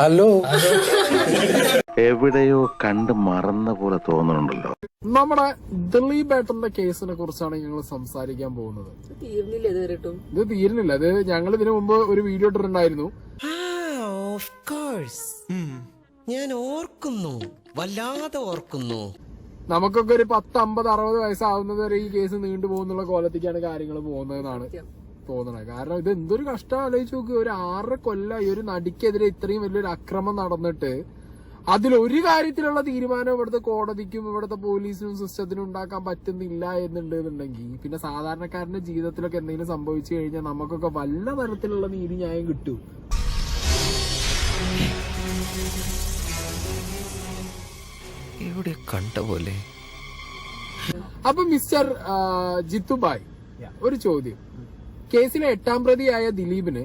Hello. എവിടെയോ കണ്ട് മറന്ന പോലെ തോന്നുന്നുണ്ടല്ലോ. നമ്മുടെ ദിലീപ് ഏട്ടന്റെ കേസിനെ കുറിച്ചാണ് ഞങ്ങൾ സംസാരിക്കാൻ പോകുന്നത്. തീരുന്നില്ല ഇതുവരെട്ടും ഇത് തീരുന്നില്ല. അത് ഞങ്ങൾ ഇതിനു മുമ്പ് ഒരു വീഡിയോ ഇട്ടിട്ടുണ്ടായിരുന്നു. ഓഫ് കോഴ്സ് ഞാൻ ഓർക്കുന്നു. വല്ലാതെ ഓർക്കുന്നു. നമുക്കൊക്കെ ഒരു പത്ത് അമ്പത് അറുപത് വയസ്സാവുന്നത് വരെ ഈ കേസ് നീണ്ടു പോകുന്നുള്ള കോലത്തേക്കാണ് കാര്യങ്ങൾ പോകുന്നതെന്നാണ്. തോന്നുന്നത് കാരണം ഇത് എന്തൊരു കഷ്ടം ആലോചിച്ച് നോക്ക്. ഒരു ആറര കൊല്ല ഈ ഒരു നടിക്കെതിരെ ഇത്രയും വലിയൊരു അക്രമം നടന്നിട്ട് അതിൽ ഒരു കാര്യത്തിലുള്ള തീരുമാനം ഇവിടുത്തെ കോടതിക്കും ഇവിടുത്തെ പോലീസിനും സിസ്റ്റത്തിനും ഉണ്ടാക്കാൻ പറ്റുന്നില്ല എന്നുണ്ടെന്നുണ്ടെങ്കിൽ പിന്നെ സാധാരണക്കാരന്റെ ജീവിതത്തിലൊക്കെ എന്തെങ്കിലും സംഭവിച്ചു കഴിഞ്ഞാൽ നമുക്കൊക്കെ വല്ല തരത്തിലുള്ള നീതി ന്യായം കിട്ടും. എവിടെ കണ്ട പോലെ? അപ്പൊ മിസ്റ്റർ ജിത്തുബായ് ഒരു ചോദ്യം. കേസിലെ എട്ടാം പ്രതിയായ ദിലീപിന്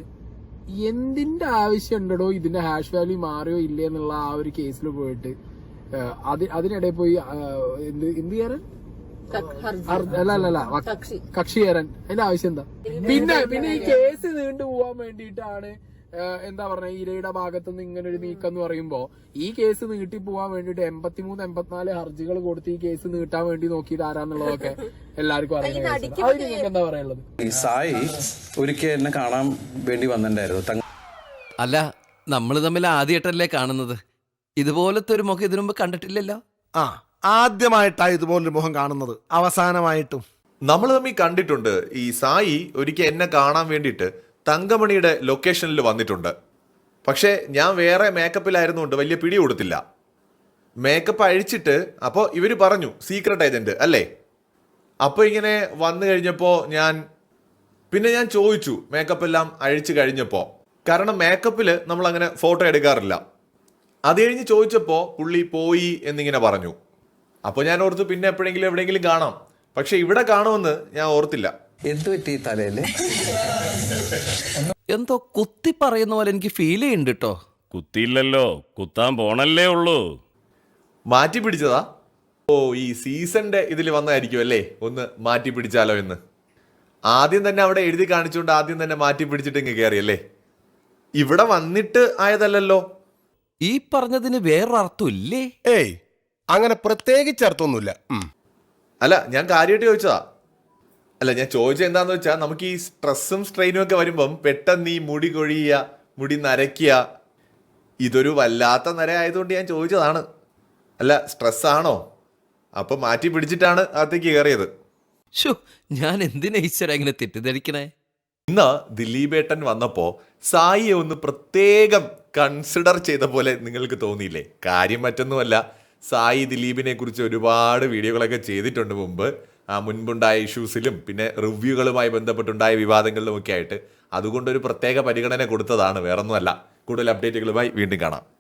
എന്തിന്റെ ആവശ്യം ഉണ്ടോ ഇതിന്റെ ഹാഷ് വാല്യൂ മാറിയോ ഇല്ലേ എന്നുള്ള ആ ഒരു കേസിൽ പോയിട്ട്? അതി അതിനിടെ പോയി എന്ത് എന്ത് ചെയ്യാൻ അല്ല അല്ല അല്ല കക്ഷി. ചേരാൻ അതിന്റെ ആവശ്യം എന്താ? പിന്നെ പിന്നെ ഈ കേസ് നീണ്ടു പോവാൻ വേണ്ടിയിട്ടാണ് എന്താ പറഞ്ഞ ഇരയുടെ ഭാഗത്തു നിന്ന് ഇങ്ങനെ ഒരു നീക്കം എന്ന് പറയുമ്പോ ഈ കേസ് നീട്ടി പോവാൻ വേണ്ടിട്ട് എൺപത്തിമൂന്ന് എൺപത്തിനാല് ഹർജികൾ കൊടുത്ത് ഈ കേസ് നീട്ടാൻ വേണ്ടി നോക്കി ആരാന്നുള്ളതൊക്കെ എല്ലാവർക്കും അറിയാം അത് നിങ്ങൾക്ക് എന്താ പറയാനുള്ളത്? ഈ സായി ഒരിക്കൽ എന്നെ കാണാൻ വേണ്ടി വന്നിട്ടുണ്ടായിരുന്നു. അല്ല നമ്മൾ തമ്മിൽ ആദ്യമായിട്ടല്ലേ കാണുന്നത്. ഇതുപോലത്തെ ഒരു മുഖം ഇതിനു മുമ്പ് കണ്ടിട്ടില്ലല്ലോ. ആ ആദ്യമായിട്ടാ ഇതുപോലൊരു മുഖം കാണുന്നത്. അവസാനമായിട്ടും. നമ്മൾ തമ്മിൽ കണ്ടിട്ടുണ്ട് ഈ സായി ഒരിക്കൽ എന്നെ കാണാൻ വേണ്ടിയിട്ട് തങ്കമണിയുടെ ലൊക്കേഷനിൽ വന്നിട്ടുണ്ട്. പക്ഷേ ഞാൻ വേറെ മേക്കപ്പിലായിരുന്നുകൊണ്ട് വലിയ പിടി കൊടുത്തില്ല. മേക്കപ്പ് അഴിച്ചിട്ട് അപ്പോൾ ഇവർ പറഞ്ഞു സീക്രട്ട് ഏജന്റ് അല്ലേ? അപ്പോൾ ഇങ്ങനെ വന്നു കഴിഞ്ഞപ്പോൾ ഞാൻ പിന്നെ ഞാൻ ചോദിച്ചു മേക്കപ്പ് എല്ലാം അഴിച്ചു കഴിഞ്ഞപ്പോൾ കാരണം മേക്കപ്പിൽ നമ്മൾ അങ്ങനെ ഫോട്ടോ എടുക്കാറില്ല. അത് കഴിഞ്ഞ് ചോദിച്ചപ്പോൾ പുള്ളി പോയി എന്നിങ്ങനെ പറഞ്ഞു. അപ്പോൾ ഞാൻ ഓർത്തു പിന്നെ എപ്പോഴെങ്കിലും എവിടെയെങ്കിലും കാണാം. പക്ഷേ ഇവിടെ കാണുമെന്ന് ഞാൻ ഓർത്തില്ല. എന്ത് പറ്റി തലയിൽ? എന്തോ കുത്തി പറയുന്ന പോലെ എനിക്ക് ഫീൽ ചെയ്യുന്നുണ്ട് കേട്ടോ കുത്തിയില്ലല്ലോ കുത്താൻ പോണല്ലേ ഉള്ളൂ. മാറ്റി പിടിച്ചതാ? ഓ ഈ സീസണിന്റെ ഇതിൽ വന്നതായിരിക്കും അല്ലേ? ഒന്ന് മാറ്റി പിടിച്ചാലോ എന്ന്. ആദ്യം തന്നെ അവിടെ എഴുതി കാണിച്ചുകൊണ്ട് ആദ്യം തന്നെ മാറ്റി പിടിച്ചിട്ട് ഇങ്ങ് കയറിയല്ലേ ഇവിടെ വന്നിട്ട് ആയതല്ലല്ലോ. ഈ പറഞ്ഞതിന് വേറൊരർത്ഥം ഇല്ലേ? ഏയ് അങ്ങനെ പ്രത്യേകിച്ച് അർത്ഥമൊന്നുമില്ല. അല്ല ഞാൻ കാര്യമായിട്ട് ചോദിച്ചതാ. അല്ല ഞാൻ ചോദിച്ചത് എന്താന്ന് വെച്ചാൽ നമുക്ക് ഈ സ്ട്രെസ്സും സ്ട്രെയിനും ഒക്കെ വരുമ്പം പെട്ടെന്ന് ഈ മുടി കൊഴിയുക മുടി നരയ്ക്കുക ഇതൊരു വല്ലാത്ത നര ആയതുകൊണ്ട് ഞാൻ ചോദിച്ചതാണ്. അല്ല സ്ട്രെസ്സാണോ? അപ്പൊ മാറ്റി പിടിച്ചിട്ടാണ് അകത്തേക്ക് കയറിയത്. ഷോ ഞാൻ എന്തിനാ ഈശ്വര ഇങ്ങനെ തെറ്റിദ്ധരിക്കണേ? ഇന്ന് ദിലീപേട്ടൻ വന്നപ്പോൾ സായിയെ ഒന്ന് പ്രത്യേകം കൺസിഡർ ചെയ്ത പോലെ നിങ്ങൾക്ക് തോന്നിയില്ലേ? കാര്യം മറ്റൊന്നുമല്ല സായി ദിലീപിനെ കുറിച്ച് ഒരുപാട് വീഡിയോകളൊക്കെ ചെയ്തിട്ടുണ്ട് മുമ്പ്. മുൻപുണ്ടായ ഇഷ്യൂസിലും പിന്നെ റിവ്യൂകളുമായി ബന്ധപ്പെട്ടുണ്ടായ വിവാദങ്ങളിലുമൊക്കെ ആയിട്ട് അതുകൊണ്ടൊരു പ്രത്യേക പരിഗണന കൊടുത്തതാണ്. വേറൊന്നുമല്ല. കൂടുതൽ അപ്ഡേറ്റുകളുമായി വീണ്ടും കാണാം.